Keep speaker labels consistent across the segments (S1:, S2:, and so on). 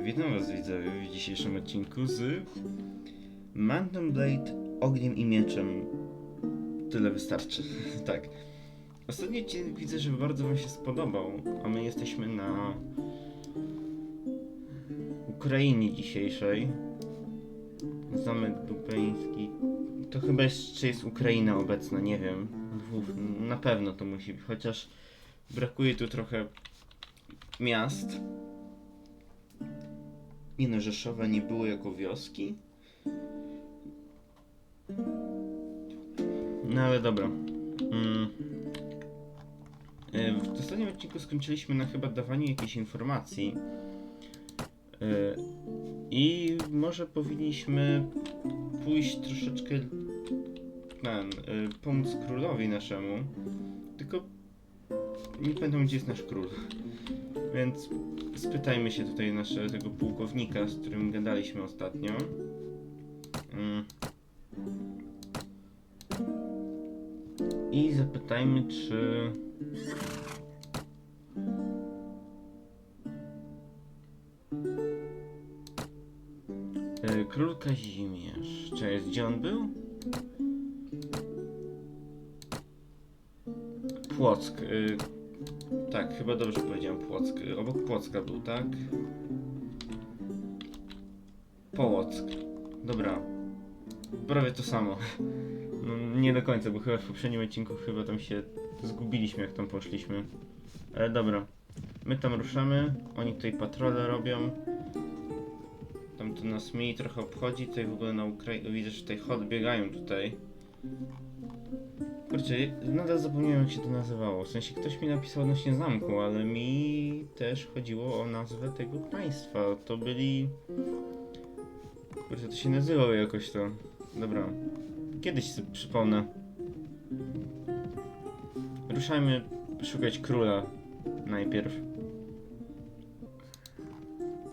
S1: Witam was widzowie w dzisiejszym odcinku z Mountain Blade ogniem i mieczem. Tyle wystarczy. tak. Ostatni odcinek widzę, że bardzo wam się spodobał, a my jesteśmy na Ukrainie dzisiejszej. Zamek Dupeński. To chyba jeszcze jest Ukraina obecna, nie wiem. Na pewno to musi być, chociaż brakuje tu trochę miast. No, Rzeszowa nie było jako wioski. No ale dobra. Mm. E, W ostatnim odcinku skończyliśmy na chyba dawaniu jakiejś informacji. E, I może powinniśmy pójść troszeczkę ten, e, pomóc królowi naszemu. Tylko nie pamiętam gdzie jest nasz król. Więc spytajmy się tutaj naszego pułkownika, z którym gadaliśmy ostatnio. Mm. I zapytajmy, czy. E, Król Kazimierz. Cześć, gdzie on był? Płock. Tak, chyba dobrze powiedziałem Płock. Obok Płocka był, tak? Połock. Dobra. Prawie to samo. No, nie do końca, bo chyba w poprzednim odcinku chyba tam się zgubiliśmy, jak tam poszliśmy. Ale dobra. My tam ruszamy, oni tutaj patrole robią. Tam to nas mniej trochę obchodzi, tutaj w ogóle na Ukrainie, widzę, że tutaj chod biegają tutaj. Kurczę, nadal zapomniałem jak się to nazywało. W sensie ktoś mi napisał odnośnie zamku, ale mi też chodziło o nazwę tego państwa. To byli... Kurczę, to się nazywało jakoś to. Dobra. Kiedyś sobie przypomnę. Ruszajmy szukać króla najpierw.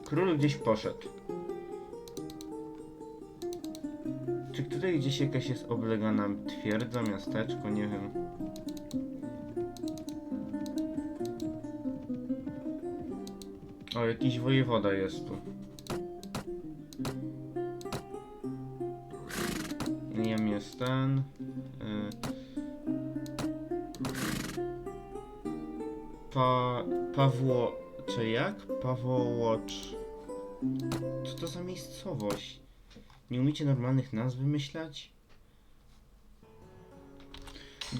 S1: Król gdzieś poszedł. Czy tutaj gdzieś jakaś jest oblegana twierdza, miasteczko, nie wiem. O, jakiś wojewoda jest tu. Nie wiem, jest ten. Y... Pa... Pawło... czy jak? Pawłocz... Co to za miejscowość? Nie umiecie normalnych nazw wymyślać?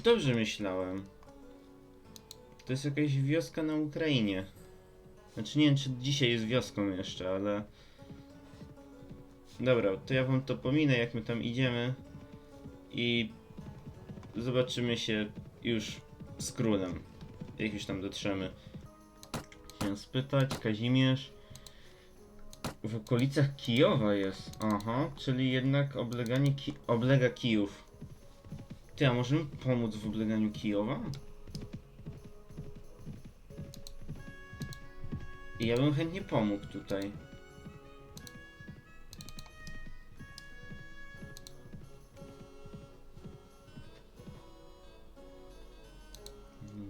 S1: Dobrze myślałem. To jest jakaś wioska na Ukrainie. Znaczy nie wiem, czy dzisiaj jest wioską jeszcze, ale... Dobra, to ja wam to pominę, jak my tam idziemy. I... Zobaczymy się już z królem. Jak już tam dotrzemy. Chciałem spytać, Kazimierz... W okolicach Kijowa jest. Aha, czyli jednak obleganie Ki oblega Kijów. Ty, a możemy pomóc w obleganiu Kijowa? Ja bym chętnie pomógł tutaj.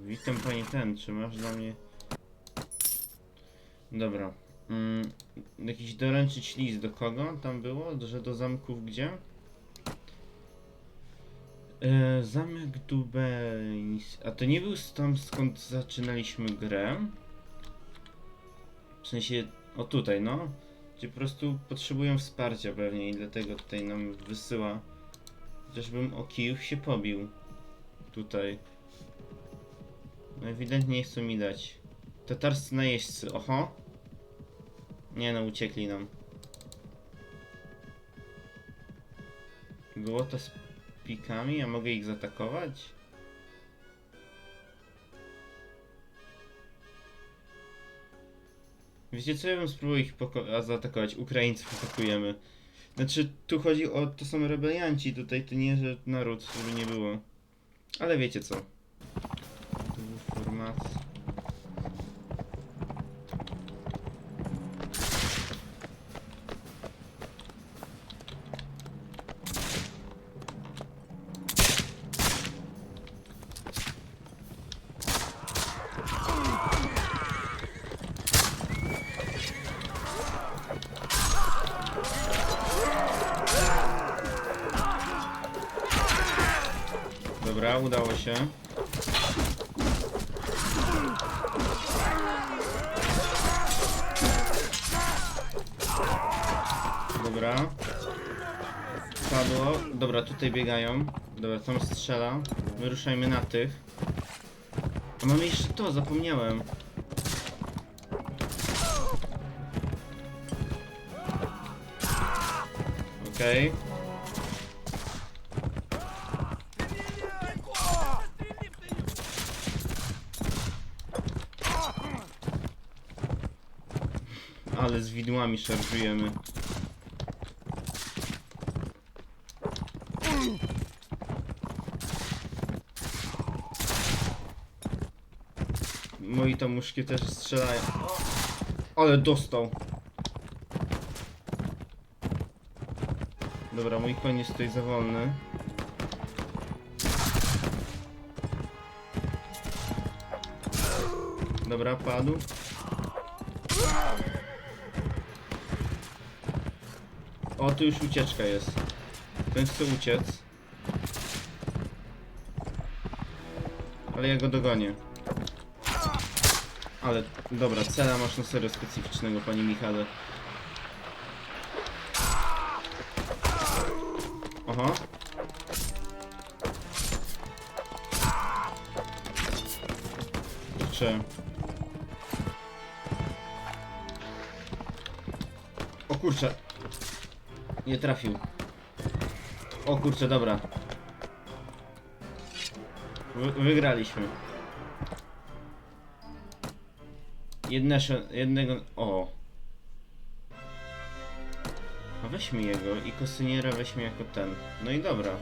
S1: Witam panie ten, czy masz dla mnie... Dobra. Mm, jakiś doręczyć list do kogo tam było? Że do zamków gdzie? E, zamek Dubeńs. A to nie był tam skąd zaczynaliśmy grę? W sensie, o tutaj no. Gdzie po prostu potrzebują wsparcia pewnie i dlatego tutaj nam wysyła. Chociażbym o Kijów się pobił. Tutaj. No ewidentnie nie chcą mi dać. Tatarscy najeźdźcy, oho. Nie no, uciekli nam. Głota z pikami, a mogę ich zaatakować? Wiecie co, ja bym spróbował ich zaatakować. Ukraińców atakujemy. Znaczy, tu chodzi o... to są rebelianci, tutaj to nie, że naród, żeby nie było. Ale wiecie co. Dobra, udało się. Dobra. Padło. Dobra, tutaj biegają. Dobra, tam strzela. My ruszajmy na tych. A mamy jeszcze to, zapomniałem. Okej. Ale z widłami szarżujemy. Moi tam muszkieterzy strzelają. Ale dostał. Dobra, mój koń jest tutaj za wolny. Dobra, padł. O, tu już ucieczka jest. Ten chce uciec. Ale ja go dogonię. Ale, dobra, cela masz na serio specyficznego, panie Michale. Aha. Kurczę. O kurczę. Nie trafił. O kurczę, dobra. Wy wygraliśmy. Jedne, jednego... O. A weźmy jego i kosyniera weźmy jako ten. No i dobra.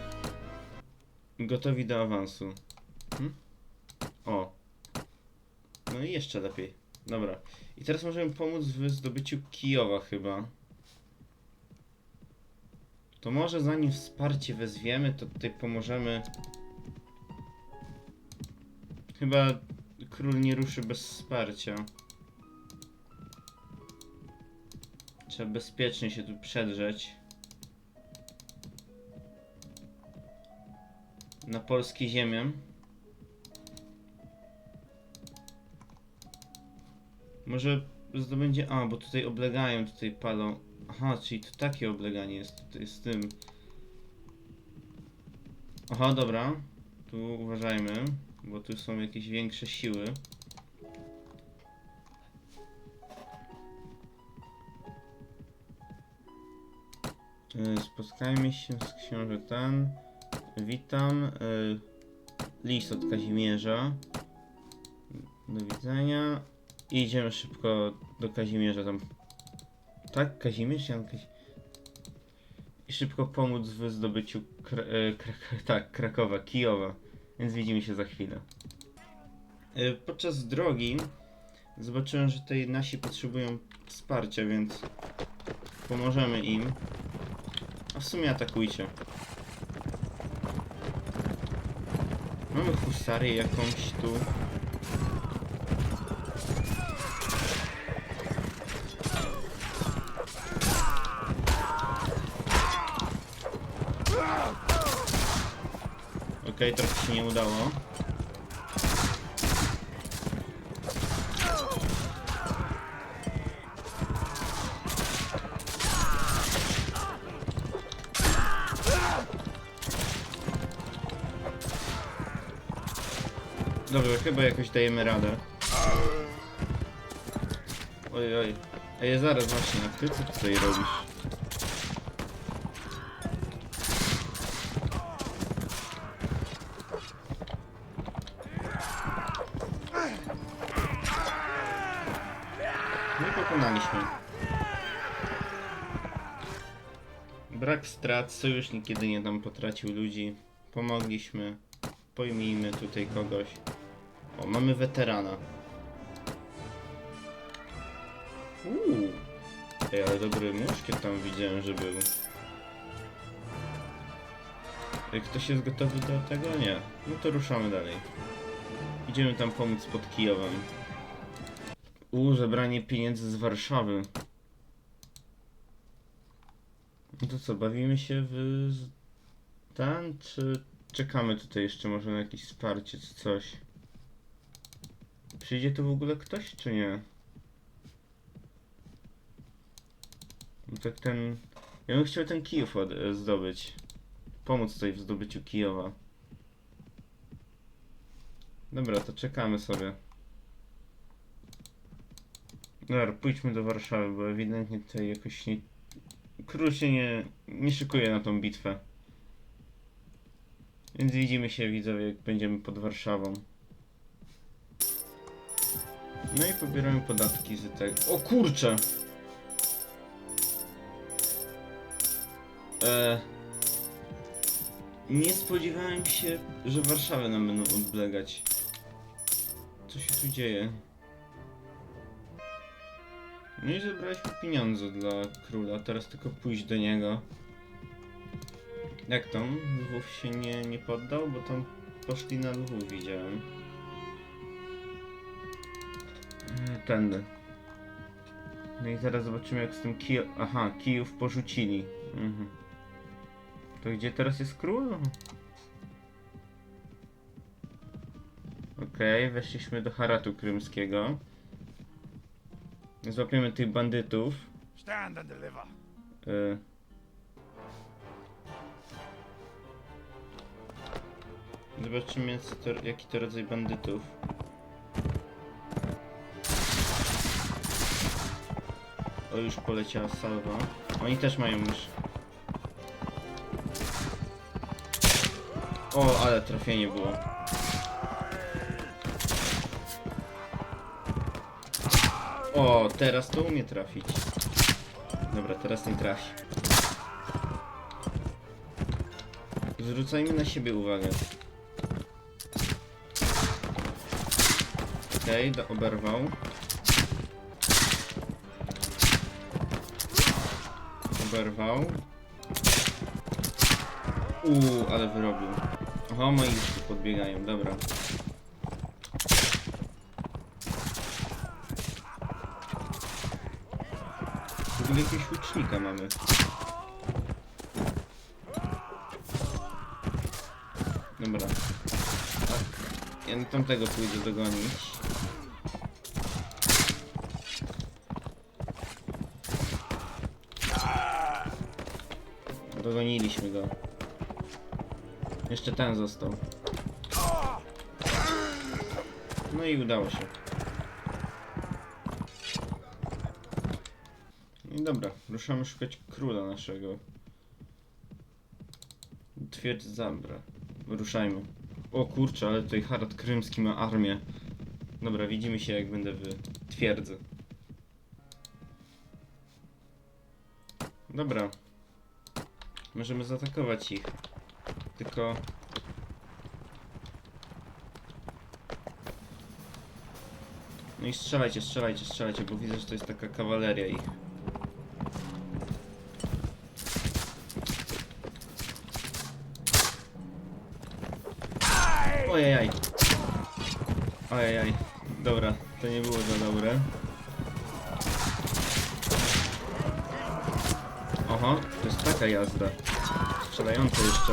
S1: Gotowi do awansu. Hm? O. No i jeszcze lepiej. Dobra. I teraz możemy pomóc w zdobyciu Kijowa chyba. To może zanim wsparcie wezwiemy, to tutaj pomożemy. Chyba król nie ruszy bez wsparcia. Trzeba bezpiecznie się tu przedrzeć. Na polskie ziemię. Może zdobędzie... A, bo tutaj oblegają, tutaj palą. Aha, czyli to takie obleganie jest tutaj z tym. Aha, dobra. Tu uważajmy, bo tu są jakieś większe siły. Y, Spotkajmy się z książę ten. Witam. y, List od Kazimierza. Do widzenia. I idziemy szybko do Kazimierza tam. Tak? Kazimierz? Jan. I szybko pomóc w zdobyciu e, tak, Krakowa, Kijowa. Więc widzimy się za chwilę. E, Podczas drogi zobaczyłem, że tutaj nasi potrzebują wsparcia, więc pomożemy im. A w sumie atakujcie. Mamy husarię jakąś tu. Okej, trochę się nie udało. Dobrze, chyba jakoś dajemy radę. Oj, oj. Ej, zaraz właśnie, a ty co tutaj robisz? I pokonaliśmy. Brak strat, sojusznik jedynie tam potracił ludzi. Pomogliśmy. Pojmijmy tutaj kogoś. O, mamy weterana. Uuu. Ej, ale dobry muszkiet tam widziałem, że był. Ej, ktoś jest gotowy do tego? Nie. No to ruszamy dalej. Idziemy tam pomóc pod Kijowem. U, zebranie pieniędzy z Warszawy. No to co, bawimy się w... ten, czy czekamy tutaj jeszcze może na jakieś wsparcie czy coś. Przyjdzie tu w ogóle ktoś, czy nie? No tak ten... Ja bym chciał ten Kijów zdobyć. Pomóc tutaj w zdobyciu Kijowa. Dobra, to czekamy sobie. Dobra, pójdźmy do Warszawy, bo ewidentnie tutaj jakoś nie... Król się nie, nie szykuje na tą bitwę. Więc widzimy się, widzowie, jak będziemy pod Warszawą. No i pobieramy podatki z tego. O kurcze! E, nie spodziewałem się, że Warszawę nam będą odblegać. Co się tu dzieje? No i zebraliśmy pieniądze dla króla, teraz tylko pójść do niego. Jak tam? Lwów się nie, nie poddał? Bo tam poszli na Lwów, widziałem. E, Tędy. No i zaraz zobaczymy jak z tym Kijów... Aha, Kijów porzucili. Mhm. To gdzie teraz jest król? Okej, weszliśmy do Haratu Krymskiego. Złapiemy tych bandytów.
S2: Stand and deliver.
S1: Y... Zobaczymy co to, jaki to rodzaj bandytów. O, już poleciała salwa. Oni też mają już. O, ale trafienie było. O, teraz to umie trafić. Dobra, teraz nie trafi. Zwrócajmy na siebie uwagę. Okej, okay, oberwał. Oberwał. Uuu, ale wyrobił. Oho, moi już tu podbiegają, dobra. Jakiegoś łucznika mamy. Dobra. Ja na tamtego pójdę dogonić. Dogoniliśmy go. Jeszcze ten został. No i udało się. I dobra, ruszamy szukać króla naszego. Twierdź Zabra. Ruszajmy. O kurczę, ale tutaj Harad Krymski ma armię. Dobra, widzimy się jak będę w twierdzy. Dobra. Możemy zaatakować ich. Tylko... No i strzelajcie, strzelajcie, strzelajcie, bo widzę, że to jest taka kawaleria ich. Ojejaj. Ojejaj. Dobra, to nie było za dobre. Oho, to jest taka jazda. Strzelająca jeszcze.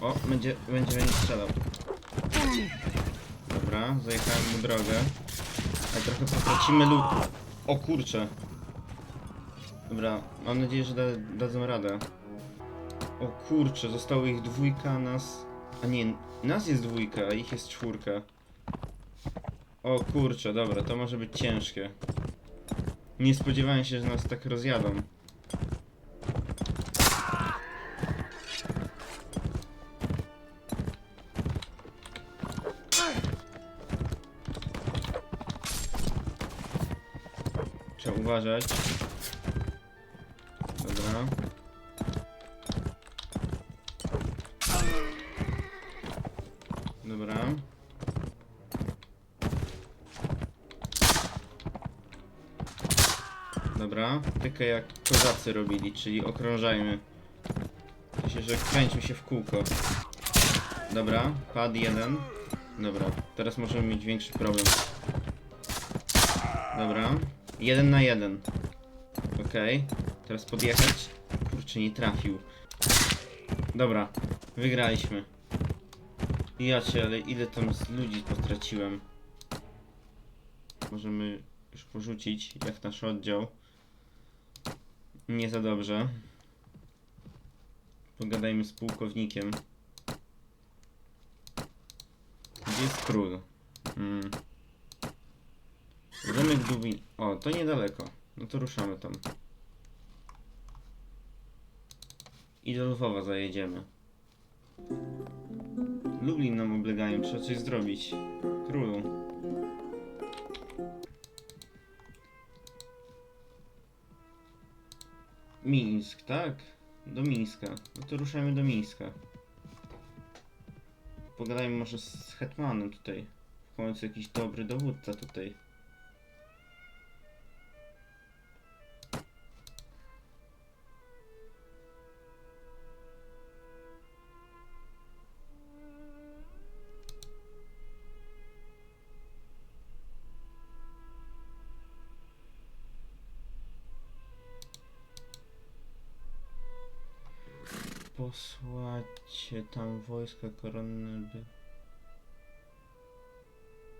S1: O, będzie, będzie, będzie strzelał. Dobra, zajechałem mu drogę. Ale trochę potracimy lód. O kurcze. Dobra, mam nadzieję, że da, dadzą radę. O kurczę, zostało ich dwójka, nas... A nie, nas jest dwójka, a ich jest czwórka. O kurczę, dobra, to może być ciężkie. Nie spodziewałem się, że nas tak rozjadą. Trzeba uważać. Dobra. Dobra, tykę jak kozacy robili, czyli okrążajmy. Sensie, że kręćmy się w kółko. Dobra, pad jeden. Dobra, teraz możemy mieć większy problem. Dobra, jeden na jeden. Okej, teraz podjechać. Kurczę, nie trafił. Dobra, wygraliśmy. Ja cię, ale ile tam z ludzi potraciłem. Możemy już porzucić, jak nasz oddział. Nie za dobrze. Pogadajmy z pułkownikiem. Gdzie jest król? Hmm. Zamek Dubin. O, to niedaleko. No to ruszamy tam. I do Lwowa zajedziemy. Lublin nam oblegają, trzeba coś zrobić. Królu. Mińsk, tak? Do Mińska. No to ruszajmy do Mińska. Pogadajmy może z Hetmanem tutaj. W końcu jakiś dobry dowódca tutaj. Tam wojska koronne, by...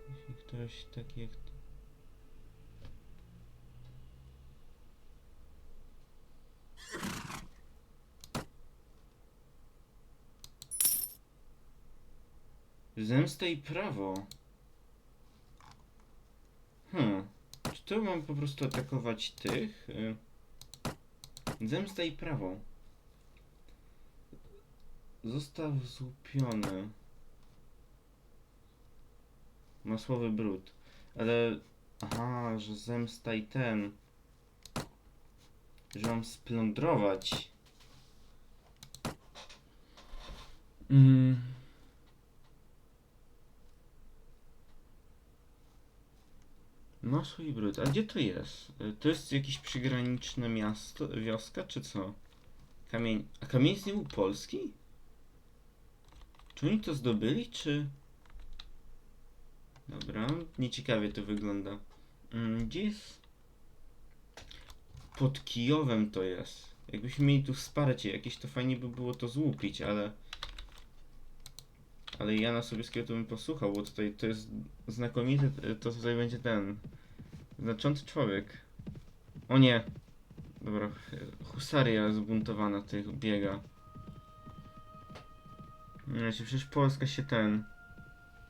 S1: Jeśli ktoś taki jak... Zemsta i prawo. Hmm. Czy to mam po prostu atakować tych? Y, Zemsta i prawo. Został złupiony. Masłowy brud. Ale... Aha, że zemsta i ten. Że mam splądrować. Mm. Masło i brud. A gdzie to jest? To jest jakieś przygraniczne miasto, wioska, czy co? Kamień... A kamieniec nie był polski? Czy oni to zdobyli, czy... Dobra, nieciekawie to wygląda. Mm, Gdzie jest... Pod Kijowem to jest. Jakbyśmy mieli tu wsparcie jakieś, to fajnie by było to złupić, ale... Ale Jana Sobieskiego to bym posłuchał, bo tutaj to jest znakomity, to tutaj będzie ten... Znaczący człowiek. O nie! Dobra, husaria zbuntowana tych biega. Nie, się przecież Polska się ten.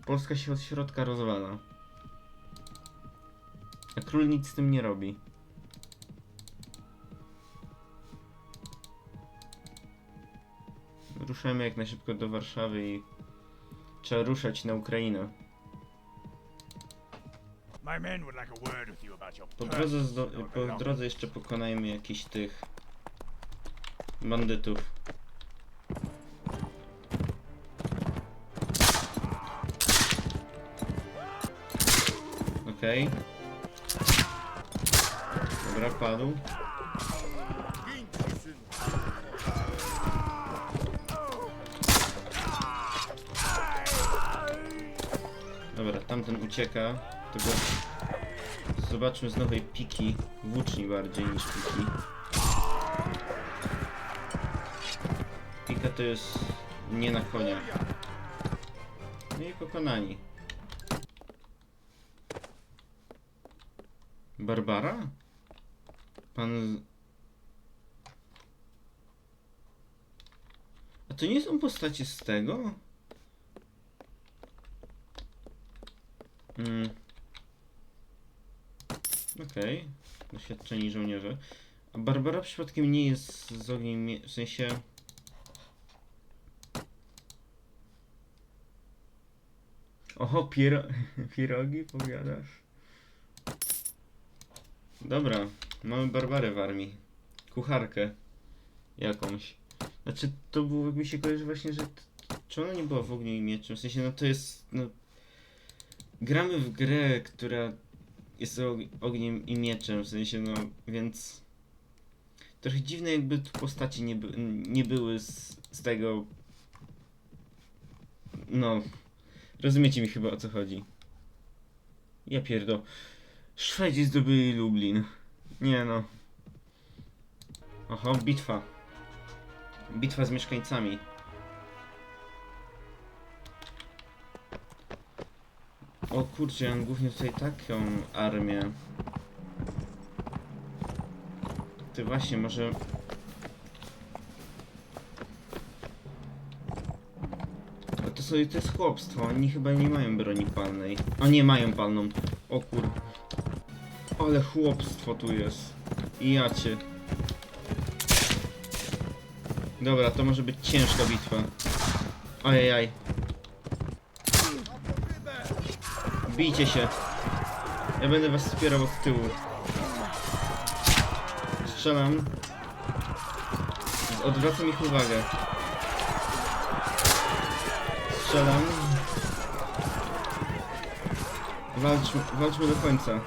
S1: Polska się od środka rozwala. A król nic z tym nie robi. Ruszamy jak najszybko do Warszawy i trzeba ruszać na Ukrainę. Po drodze, po drodze jeszcze pokonajmy jakiś tych bandytów. Dobra, padł. Dobra, tamten ucieka. Tego Zobaczmy z nowej piki. Włóczni bardziej niż piki. Pika to jest nie na konia. No i pokonani. Barbara? Pan... A to nie są postacie z tego? Mm. Okej, doświadczeni żołnierze. A Barbara przypadkiem nie jest z ogniem, w sensie... Oho, piero... pierogi powiadasz? Dobra, mamy Barbarę w armii. Kucharkę. Jakąś. Znaczy, to było, mi się kojarzy właśnie, że... Czy ona nie była w ogniu i mieczem? W sensie, no to jest... No, gramy w grę, która jest og- ogniem i mieczem, w sensie no, więc trochę dziwne jakby tu postaci nie, by, nie były z, z tego no rozumiecie mi chyba o co chodzi ja pierdo Szwedzi zdobyli Lublin nie no oho bitwa Bitwa z mieszkańcami. O kurczę, mam głównie tutaj taką armię. Ty właśnie, może... A to sobie to jest chłopstwo, oni chyba nie mają broni palnej. O nie, mają palną. O kur... Ale chłopstwo tu jest. I ja cię. Dobra, to może być ciężka bitwa. Ojej. Bijcie się. Ja będę was wspierał od tyłu. Strzelam. Odwracam ich uwagę. Strzelam. Walczmy do końca.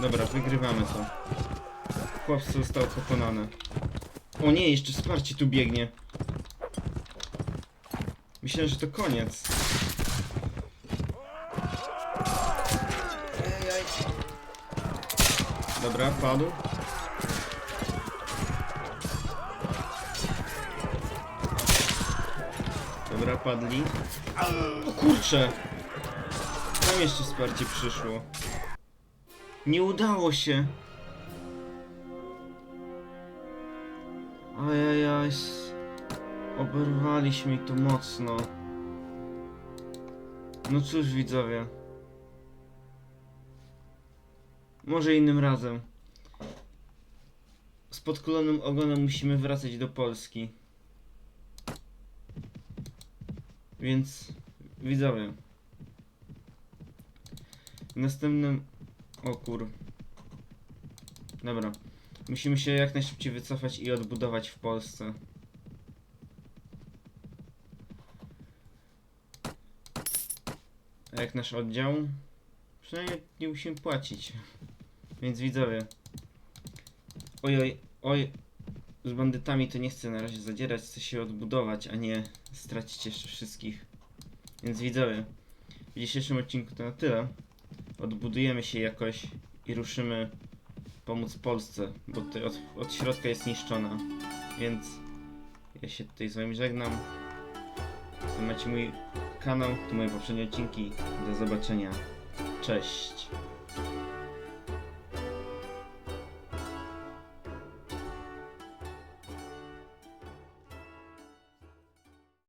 S1: Dobra, wygrywamy to. Chłopstwo zostało pokonane. O nie, jeszcze wsparcie tu biegnie. Myślałem, że to koniec. Dobra, padł. Dobra, padli. O kurcze! Tam jeszcze wsparcie przyszło. Nie udało się. Ajajaj. Oberwaliśmy tu mocno. No cóż widzowie. Może innym razem. Z podkulonym ogonem musimy wracać do Polski. Więc widzowie. W następnym o kur. Dobra. Musimy się jak najszybciej wycofać i odbudować w Polsce. A jak nasz oddział? Przynajmniej nie musimy płacić. Więc widzowie. Oj, oj, oj. Z bandytami to nie chcę na razie zadzierać, chcę się odbudować, a nie stracić jeszcze wszystkich. Więc widzowie. W dzisiejszym odcinku to na tyle odbudujemy się jakoś i ruszymy pomóc Polsce, bo tutaj od, od środka jest niszczona. Więc ja się tutaj z wami żegnam. To macie mój kanał, to moje poprzednie odcinki. Do zobaczenia. Cześć.